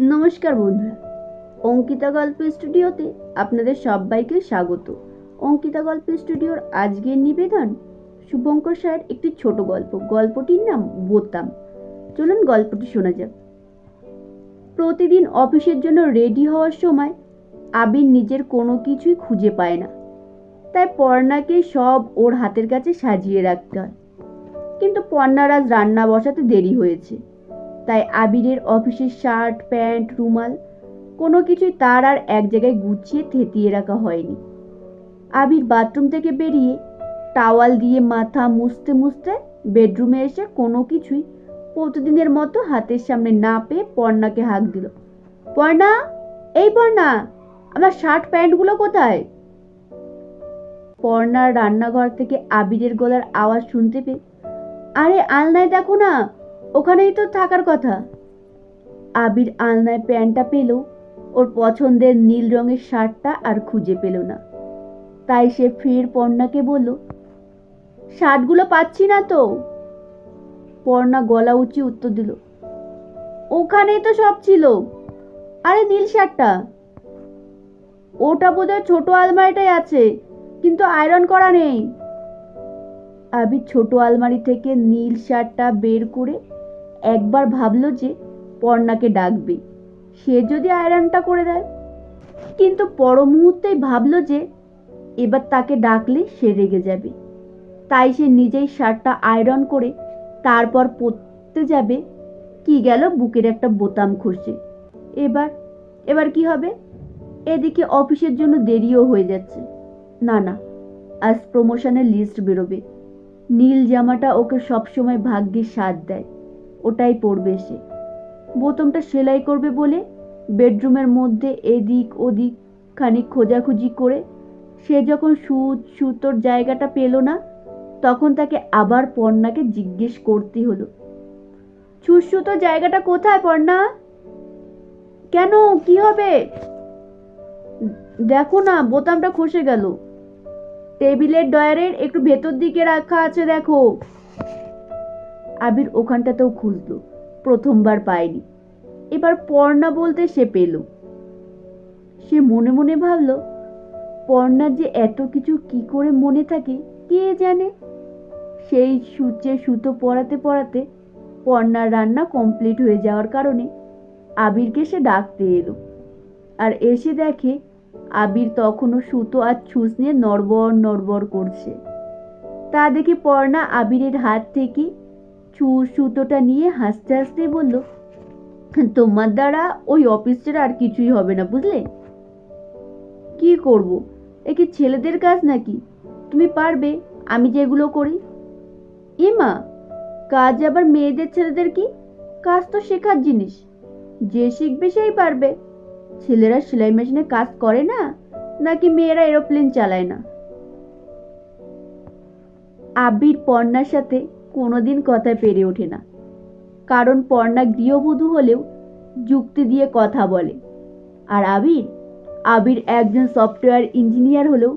নমস্কার বন্ধুরা। অঙ্কিতা গল্প স্টুডিওতে আপনাদের সবাইকে স্বাগত। অঙ্কিতা গল্প স্টুডিওর আজকের নিবেদন শুভঙ্কর স্যারের একটি ছোট গল্প। গল্পটির নাম বোতাম। চলুন গল্পটি শোনা যাক। প্রতিদিন অফিসের জন্য রেডি হওয়ার সময় আবির নিজের কোনো কিছুই খুঁজে পায় না। তাই পর্ণাকে সব ওর হাতের কাছে সাজিয়ে রাখতে হয়। কিন্তু পর্ণার আজ রান্না বসাতে দেরি হয়েছে। তাই আবিরের অফিসের শার্ট, প্যান্ট, রুমাল কোনো কিছুই তার আর এক জায়গায় গুছিয়ে থেতিয়ে রাখা হয়নি। আবির বাথরুম থেকে বেরিয়ে টাওয়াল দিয়ে মাথা মুছতে মুছতে বেডরুমে এসে কোনো কিছুই প্রতিদিনের মতো হাতের সামনে না পেয়ে পর্ণাকে হাঁক দিল। পর্ণা, এই পর্ণা, আমার শার্ট, প্যান্টগুলো কোথায়? পর্ণার রান্নাঘর থেকে আবিরের গলার আওয়াজ শুনতে পেয়ে, আরে, আলনায় দেখো না ওখানেই তো থাকার কথা। আবির আলনায় প্যান্টটা পেল, ওর পছন্দের নীল রঙের শার্টটা আর খুঁজে পেল না। তাই সে ফের পর্ণাকে বলল, শার্টগুলো পাচ্ছি না তো? পর্ণা গলা উঁচি উত্তর দিল, ওখানেই তো সব ছিল। আরে নীল শার্টটা? ওটা বোধহয় ছোট আলমারিটাই আছে, কিন্তু আয়রন করা নেই। আবির ছোট আলমারি থেকে নীল শার্টটা বের করে একবার ভাবলো যে পর্ণাকে ডাকবে। সে যদি আয়রনটা করে দেয়। কিন্তু পর মুহূর্তেই ভাবলো যে এবার তাকে ডাকলে সে রেগে যাবে। তাই সে নিজেই শার্টটা আয়রন করে তারপর পরতে যাবে। কি গেল বুকের একটা বোতাম খসে। এবার এবার কি হবে? এদিকে অফিসের জন্য দেরিও হয়ে যাচ্ছে। না না, আজ প্রমোশনের লিস্ট বেরোবে। নীল জামাটা ওকে সবসময় ভাগ্যের সাথ দেয়। ওটাই পরবে সে। বোতামটা সেলাই করবে বলে বেডরুমের মধ্যে এদিক ওদিক খানিক খোঁজাখুঁজি করে সে যখন সুত সুতোর জায়গাটা পেল না, তখন তাকে আবার পর্ণাকে জিজ্ঞেস করতে হলো সুতোর জায়গাটা কোথায় পর্ণা? কেন? কি হবে? দেখো না, বোতামটা খসে গেল। টেবিলের ডয়ারের একটু ভেতর দিকে রাখা আছে, দেখো। আবির ওখানটাতেও খুঁজলো, প্রথমবার পায়নি। এবার পর্ণা বলতে সে পেল। সে মনে মনে ভাবল, পর্ণার যে এত কিছু কি করে মনে থাকে, কে জানে? সেই সূচে সুতো পরাতে পরাতে পর্ণার রান্না কমপ্লিট হয়ে যাওয়ার কারণে আবিরকে সে ডাকতে এলো। আর এসে দেখে আবির তখনও সুতো আর ছুঁচ নিয়ে নড়বড় নড়বড় করছে। তা দেখে পর্ণা আবিরের হাত থেকে ছুঁচ সুতোটা নিয়ে হাসতে হাসতে বলল, তোমার দ্বারা ওই অফিসটার আর কিছুই হবে না, বুঝলে? কি করব? এ কি ছেলেদের কাজ নাকি? তুমি পারবে, আমি যেগুলো করি? ইমা, কাজ আবার মেয়েদের ছেলেদের কি? কাজ তো শেখার জিনিস। যে শিখবে সেই পারবে। ছেলেরা সেলাই মেশিনে কাজ করে না, নাকি মেয়েরা এরোপ্লেন চালায় না? আবির পর্ণার সাথে কোনোদিন কথায় পেরে ওঠে না। কারণ পর্ণা গৃহবধূ হলেও যুক্তি দিয়ে কথা বলে। আর আবির? আবির একজন সফটওয়্যার ইঞ্জিনিয়ার হলেও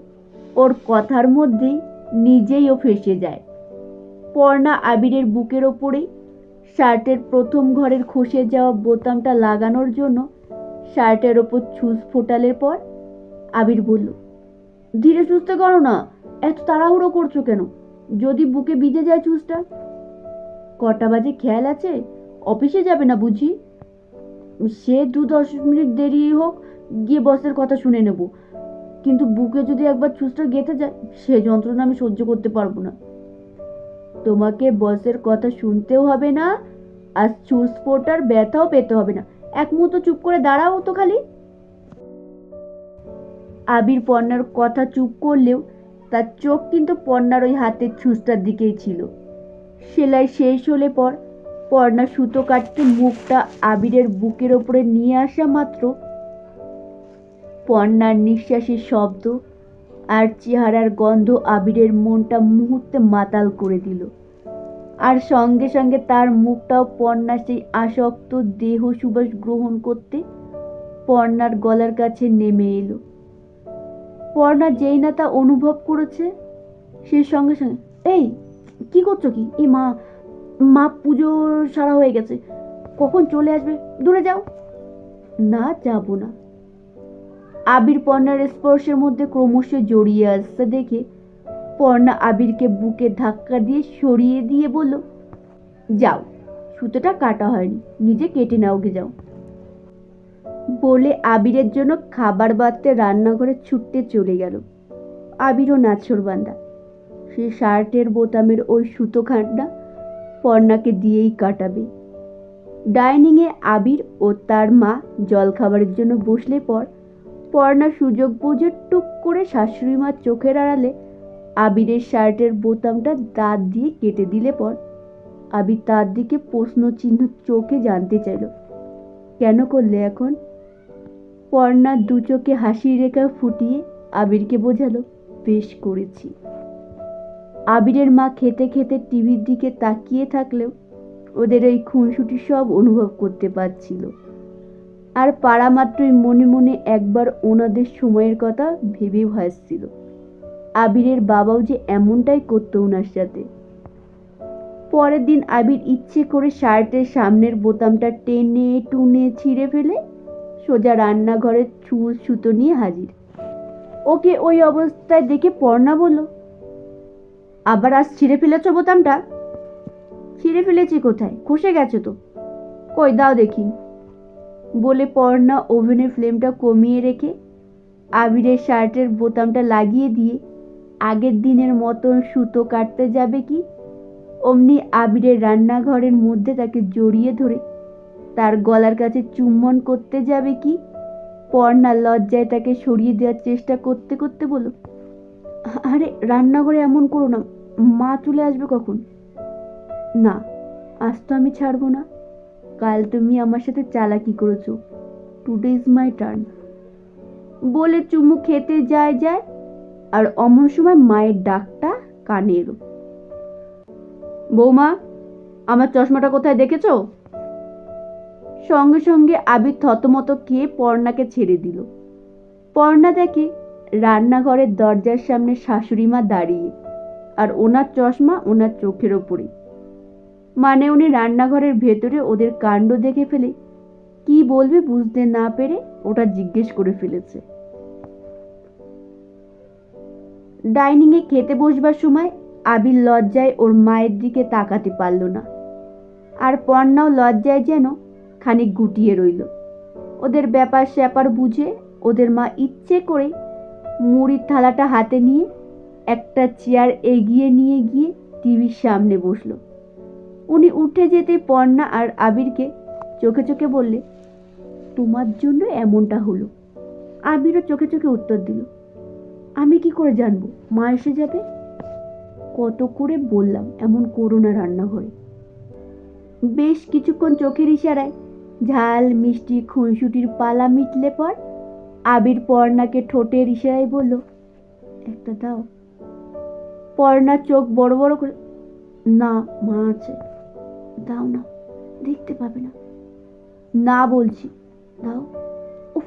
ওর কথার মধ্যেই নিজেই ও ফেসে যায়। পর্ণা আবিরের বুকের ওপরেই শার্টের প্রথম ঘরের খসে যাওয়া বোতামটা লাগানোর জন্য শার্টের ওপর ছুঁচ ফোটালের পর আবির বলল, ধীরে সুস্থে করো না, এত তাড়াহুড়ো করছ কেন? যদি বুকে ভিজে যায় চুজটা কটা বাজে খেয়াল আছে? অফিসে যাবে না বুঝি? সে দু দশ মিনিট দেরি হোক, গিয়ে বসের কথা শুনে নেব। কিন্তু বুকে যদি একবার চুজটা গেঁথে যায়, সে যন্ত্রণা আমি সহ্য করতে পারব না। তোমাকে বসের কথা শুনতেও হবে না, আর চুজ ফোটার ব্যথাও পেতে হবে না। এক মুহূর্ত চুপ করে দাঁড়াও তো খালি। আবির পর্ণার কথা চুপ করলেও তার চোখ কিন্তু পর্ণার ওই হাতের ছুঁচটার দিকেই ছিল। সেলাই শেষ হলে পর পর্ণা সুতো কাটতে মুখটা আবিরের বুকের ওপরে নিয়ে আসা মাত্র পর্ণার নিঃশ্বাসের শব্দ আর চেহারার গন্ধ আবিরের মনটা মুহূর্তে মাতাল করে দিল। আর সঙ্গে সঙ্গে তার মুখটাও পর্ণা সেই আসক্ত দেহ সুবাস গ্রহণ করতে পর্ণার গলার কাছে নেমে এলো। পর্ণা যেই না তা অনুভব করেছে, সে সঙ্গে সঙ্গে, এই, কি করছ কি? এই মা মা পুজো সারা হয়ে গেছে। কখন চলে আসবে? দূরে যাও। না, যাব না। আবির পর্ণার স্পর্শের মধ্যে ক্রমশ জড়িয়ে আসতে দেখে পর্ণা আবিরকে বুকে ধাক্কা দিয়ে সরিয়ে দিয়ে বলল, যাও, সুতোটা কাটা হয়নি, নিজে কেটে নাও গে যাও। বলে আবিরের জন্য খাবার বাঁধতে রান্নাঘরে ছুটতে চলে গেল। আবিরও নাছরবান্দা সে শার্টের বোতামের ওই সুতো খাটনা পর্ণাকে দিয়েই কাটাবে। ডাইনিংয়ে আবির ও তার মা জলখাবারের জন্য বসলে পর পর্ণা সুযোগ বুঝে টুক করে শাশুড়ি মার চোখের আড়ালে আবিরের শার্টের বোতামটা দাঁত দিয়ে কেটে দিলে পর আবির তার দিকে প্রশ্ন চিহ্ন চোখে জানতে চাইল, কেন করলে এখন? পর্ণা দু চোখে হাসির রেখা ফুটিয়ে আবিরকে বোঝালো, বেশ করেছি। আবিরের মা খেতে খেতে টিভির দিকে তাকিয়ে থাকলেও ওদের এই খুনসুটি সব অনুভব করতে পারছিল। আর পাড়া মাত্রই মনে মনে একবার ওনাদের সময়ের কথা ভেবে ভাসছিল আবিরের বাবাও যে এমনটাই করতো ওনার সাথে। পরের দিন আবির ইচ্ছে করে শার্টের সামনের বোতামটা টেনে টুনে ছিঁড়ে ফেলে সোজা রান্নাঘরের চুল, সুতো নিয়ে হাজির। ওকে ওই অবস্থায় দেখে পর্ণা বলল, আবার আজ ছিঁড়ে ফেলেছ বোতামটা? ছিঁড়ে ফেলেছি কোথায়? খসে গেছে তো। কই, দাও দেখি। বলে পর্ণা ওভেনের ফ্লেমটা কমিয়ে রেখে আবিরের শার্টের বোতামটা লাগিয়ে দিয়ে, আগের দিনের মতন সুতো কাটতে যাবে কি? অমনি আবিরের রান্নাঘরের মধ্যে তাকে জড়িয়ে ধরে তার গলার কাছে চুম্বন করতে যাবে কি? পর্ণা লজ্জায় তাকে সরিয়ে দেওয়ার চেষ্টা করতে করতে বলো আরে, রান্নাঘরে এমন করো না, মা চলে আসবে কখন? না, আজ তো আমি ছাড়বো না, কাল তুমি আমার সাথে চালাকি করেছ টুডে ইজ মাই টার্ন বলে চুমু খেতে যায় যায়, আর অমন সময় মায়ের ডাকটা কানে এলো। বৌমা, আমার চশমাটা কোথায় দেখেছ? সঙ্গে সঙ্গে আবির থতমত খেয়ে পর্ণাকে ছেড়ে দিল। পর্ণা দেখে রান্নাঘরের দরজার সামনে শাশুড়ি মা দাঁড়িয়ে আর ওনার চশমা ওনার চোখের ওপরে। মানে উনি রান্নাঘরের ভেতরে ওদের কাণ্ড দেখে ফেলে, কি বলবে বুঝতে না পেরে ওটা জিজ্ঞেস করে ফেলেছে। ডাইনিংয়ে খেতে বসবার সময় আবির লজ্জায় ওর মায়ের দিকে তাকাতে পারল না। আর পর্ণাও লজ্জায় যেন খানিক গুটিয়ে রইল। ওদের ব্যাপার স্যাপার বুঝে ওদের মা ইচ্ছে করে মুড়ির থালাটা হাতে নিয়ে একটা চেয়ার এগিয়ে নিয়ে গিয়ে টিভির সামনে বসল। উনি উঠে যেতে পর্ণা আর আবিরকে চোখে চোখে বললে, তোমার জন্য এমনটা হলো। আবিরও চোখে চোখে উত্তর দিল, আমি কি করে জানব? মা এসে যাবে? কত করে বললাম, এমন করো না রান্নাঘরে। বেশ কিছুক্ষণ চোখের ইশারায় ঝাল, মিষ্টি খুনসুটির পালা মিটলে পর আবির পর্ণাকে ঠোঁটের ইশারায় বলল, একটা দাও। পর্ণা চোখ বড় বড় করে, না, মা আছে। দাও না, দেখতে পাবে না। না বলছি। দাও। উফ,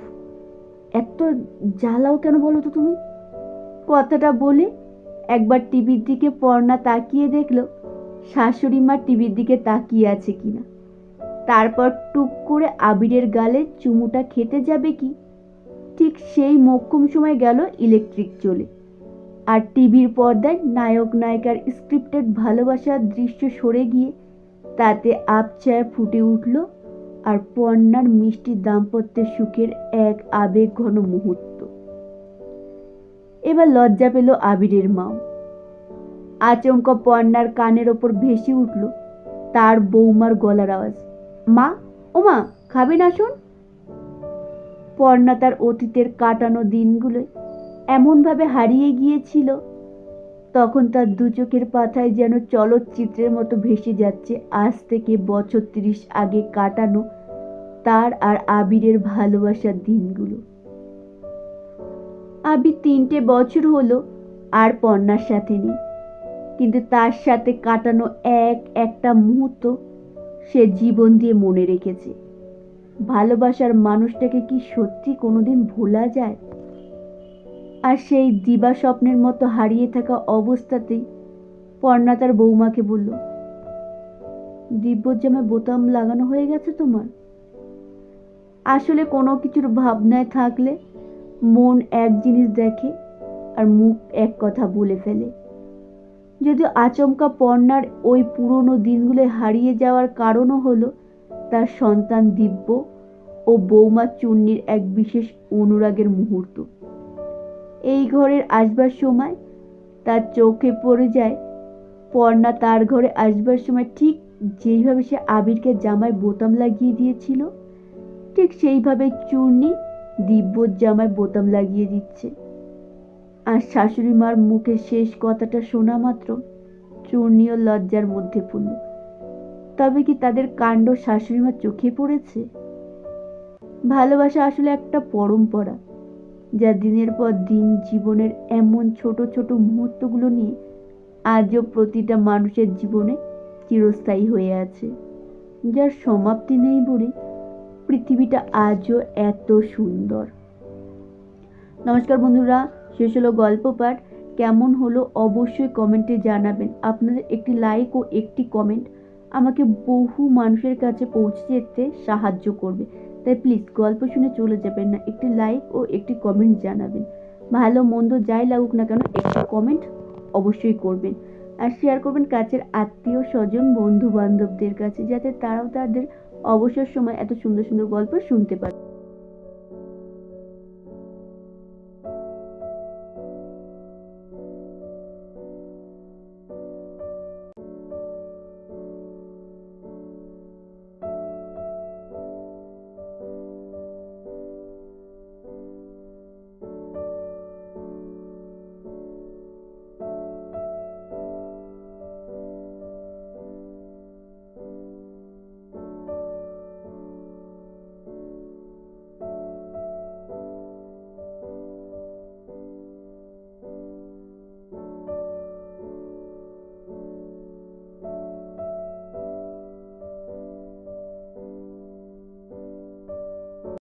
এত জ্বালাও কেন বলো তো তুমি? কথাটা বলে একবার টিভির দিকে পর্ণা তাকিয়ে দেখল, শাশুড়ি মা টিভির দিকে তাকিয়ে আছে কিনা? তারপর টুক করে আবিরের গালে চুমুটা খেতে যাবে কি? ঠিক সেই মক্ষম সময় গেল ইলেকট্রিক চলে। আর টিভির পর্দায় নায়ক নায়িকার স্ক্রিপ্টেড ভালোবাসার দৃশ্য সরে গিয়ে তাতে আপচায় ফুটে উঠল আর পর্ণার মিষ্টি দাম্পত্যের সুখের এক আবেগ ঘন মুহূর্ত। এবার লজ্জা পেল আবিরের মাও। আচমকা পর্ণার কানের ওপর ভেসে উঠল তার বৌমার গলার আওয়াজ। মা, ও মা, খাবেন আসুন। পর্ণা তার অতীতের কাটানো দিনগুলোয় এমনভাবে হারিয়ে গিয়েছিল, তখন তার দু চোখের পাথায় যেন চলচ্চিত্রের মতো ভেসে যাচ্ছে। আজ থেকে বছর তিরিশ আগে কাটানো তার আর আবিরের ভালোবাসার দিনগুলো। আবির তিনটে বছর হলো আর পর্ণার সাথে নেই, কিন্তু তার সাথে কাটানো এক একটা মুহূর্ত সে জীবন দিয়ে মনে রেখেছে। ভালোবাসার মানুষটাকে কি সত্যি কোনোদিন ভোলা যায়? আর সেই দিবা স্বপ্নের মতো হারিয়ে থাকা অবস্থাতেই পর্ণা তার বৌমাকে বলল দিব্যর জামায় বোতাম লাগানো হয়ে গেছে তোমার? আসলে কোনো কিছুর ভাবনায় থাকলে মন এক জিনিস দেখে আর মুখ এক কথা বলে ফেলে। যদিও আচমকা পর্ণার ওই পুরনো দিনগুলো হারিয়ে যাওয়ার কারণও হলো তার সন্তান দিব্য ও বৌমা চুন্নির এক বিশেষ অনুরাগের মুহূর্ত। এই ঘরের আসবার সময় তার চোখে পড়ে যায়, পর্ণা তার ঘরে আসবার সময় ঠিক যেইভাবে সে আবিরকে জামায় বোতাম লাগিয়ে দিয়েছিল, ঠিক সেইভাবে চূর্ণি দিব্যর জামায় বোতাম লাগিয়ে দিচ্ছে। আর শাশুড়ি মার মুখে শেষ কথাটা শোনা মাত্র চূর্ণীয় লজ্জার মধ্যে পড়ল। তবে কি তাদের কাণ্ড শাশুড়ি মার চোখে পড়েছে? ভালোবাসা আসলে একটা পরম্পরা, যা দিনের পর দিন জীবনের এমন ছোট ছোট মুহূর্তগুলো নিয়ে আজও প্রতিটা মানুষের জীবনে চিরস্থায়ী হয়ে আছে, যার সমাপ্তি নেই বলে পৃথিবীটা আজও এত সুন্দর। নমস্কার বন্ধুরা শেষ হলো গল্প পাঠ কেমন হলো অবশ্যই কমেন্টে জানাবেন। আপনাদের একটি লাইক ও একটি কমেন্ট আমাকে বহু মানুষের কাছে পৌঁছে যেতে সাহায্য করবে। তাই প্লিজ গল্প শুনে চলে যাবেন না, একটি লাইক ও একটি কমেন্ট জানাবেন। ভালো মন্দ যাই লাগুক না কেন, একটি কমেন্ট অবশ্যই করবেন। আর শেয়ার করবেন কাছের আত্মীয়, স্বজন বন্ধু বান্ধবদের কাছে, যাতে তারাও তাদের অবসর সময় এত সুন্দর সুন্দর গল্প শুনতে পারে।